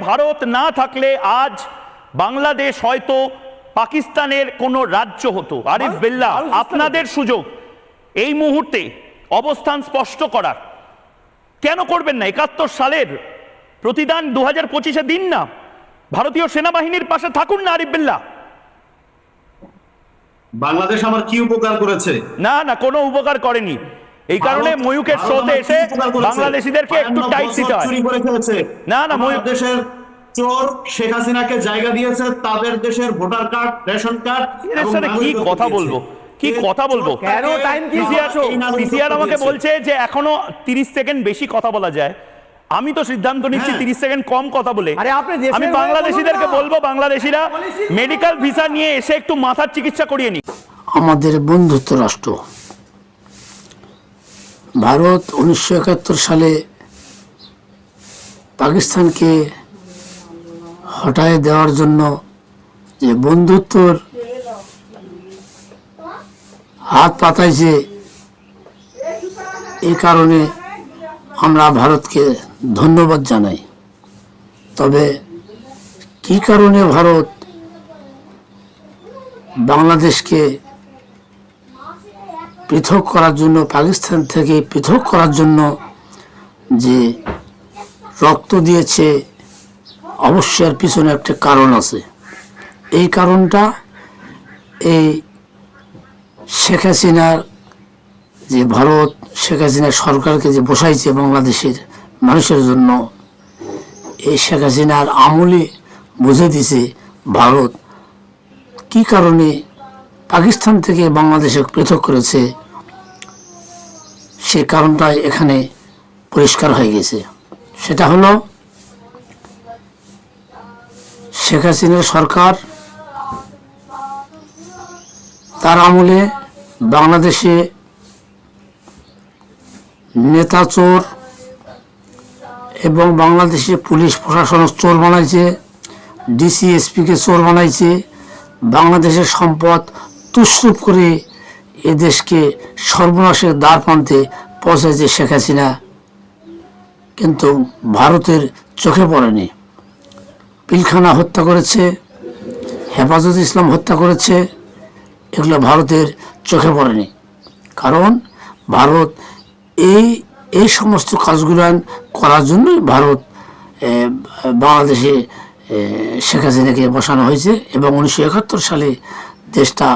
ভারত না থাকলে আজ বাংলাদেশ হয়তো পাকিস্তানের কোনো রাজ্য হতো। আরিফ বিল্লাহ আপনাদের সুযোগ। এই মুহূর্তে অবস্থান স্পষ্ট করার। কেন করবেন না? একাত্তর সালের প্রতিদান দু হাজার পঁচিশে দিন না। ভারতীয় সেনাবাহিনীর পাশে থাকুন না আরিফ বিল্লাহ। বাংলাদেশ আমার কি উপকার করেছে? না না কোনো উপকার করেনি। এই কারণে ময়ূকের শোতে এসে? বাংলাদেশিদেরকে একটু টাইট দিতে হয়। না, না, ময়ূর- দেশের চোর শেখ হাসিনাকে জায়গা দিয়েছে তাদের দেশের ভোটার কার্ড রেশন কার্ড কি কথা বলব? কি কথা বলব? কেন time কি পিসিআর পিসিআর আমাকে বলছে যে এখনও তিরিশ সেকেন্ড বেশি কথা বলা যায়। আমি তো সিদ্ধান্ত নিচ্ছি হ্যাঁ। তিরিশ সেকেন্ড কম কথা বলে। আপনি আমি বাংলাদেশিদেরকে বলব বাংলাদেশিরা মেডিকেল ভিসা নিয়ে এসে একটু মাথার চিকিৎসা করিয়ে নি আমাদের বন্ধুত্ব রাষ্ট্র। ভারত উনিশশো একাত্তর সালে পাকিস্তানকে হটায় দেওয়ার জন্য যে বন্ধুত্বর হাত পাতাইছে এই কারণে আমরা ভারতকে ধন্যবাদ জানাই। তবে কি কারণে ভারত বাংলাদেশকে পৃথক করার জন্য, পাকিস্তান থেকে পৃথক করার জন্য যে রক্ত দিয়েছে, অবশ্যই এর পিছনে একটা কারণ আছে। এই কারণটা এই শেখ হাসিনার যে ভারত, শেখ হাসিনা সরকারকে যে বসাইছে বাংলাদেশের মানুষের জন্য, এই শেখ হাসিনার আমলে বুঝে দিছে ভারত কি কারণে পাকিস্তান থেকে বাংলাদেশে পৃথক করেছে, সে কারণটা এখানে পরিষ্কার হয়ে গেছে। সেটা হলো, শেখ হাসিনার সরকার তার আমলে বাংলাদেশে নেতা চোর এবং বাংলাদেশে পুলিশ প্রশাসন চোর বানাইছে ডিসিএসপিকে চোর বানাইছে, বাংলাদেশের সম্পদ তুসরুপ করে এ দেশকে সর্বনাশের দ্বার প্রান্তে পৌঁছেছে শেখ হাসিনা। কিন্তু ভারতের চোখে পড়েনি। পিলখানা হত্যা করেছে, হেফাজত ইসলাম হত্যা করেছে, এগুলো ভারতের চোখে পড়েনি। কারণ ভারত এই এই সমস্ত কাজগুলো করার জন্যই ভারত বাংলাদেশে শেখ হাসিনাকে বসানো হয়েছে এবং উনিশশো একাত্তর সালে দেশটা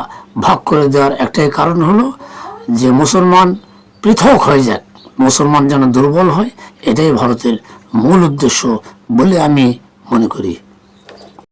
ভাগ করে দেওয়ার একটাই কারণ হলো যে মুসলমান পৃথক হয়ে যাক, মুসলমান যেন দুর্বল হয়, এটাই ভারতের মূল উদ্দেশ্য বলে আমি মনে করি।